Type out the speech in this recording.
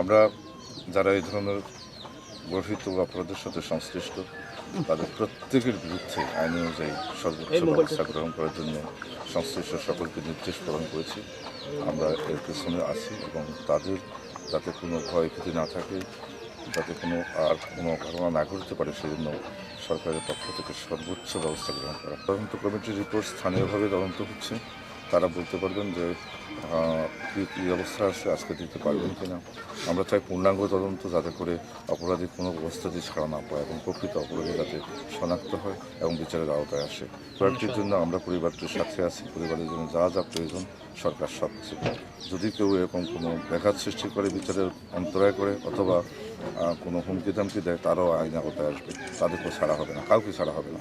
আমরা যারা এই ধরনের গঠিত অপরাধের সাথে সংশ্লিষ্ট তাদের প্রত্যেকের বিরুদ্ধে আইন অনুযায়ী সর্বোচ্চ ব্যবস্থা গ্রহণ করার জন্য সংশ্লিষ্ট সকলকে নির্দেশ প্রদান করেছি। আমরা এর পেছনে আছি এবং তাদের যাতে কোনো ক্ষয়ক্ষতি না থাকে যাতে কোনো আর কোনো ঘটনা না ঘটতে পারে সেজন্য সরকারের পক্ষ থেকে সর্বোচ্চ ব্যবস্থা গ্রহণ করা। তদন্ত কমিটির রিপোর্ট স্থানীয়ভাবে তদন্ত হচ্ছে তারা বলতে পারবেন যে কী অবস্থা আছে আজকে দিতে পারবেন কিনা? আমরা চাই পূর্ণাঙ্গ তদন্ত যাতে করে অপরাধী কোনো অবস্থাতেই ছাড়া না পায় এবং প্রকৃত অপরাধী যাতে শনাক্ত হয় এবং বিচারের আওতায় আসে। পরিবারটির জন্য আমরা পরিবারটির সাথে আছি, পরিবারের জন্য যা যা প্রয়োজন সরকার সব কিছু যদি কেউ এরকম কোনো ব্যাঘাত সৃষ্টি করে বিচারের অন্তরায় করে অথবা কোনো হুমকি ধামকি দেয়, তারাও আইন আওতায় আসবে। তাদেরকেও ছাড়া হবে না, কাউকে ছাড়া হবে না।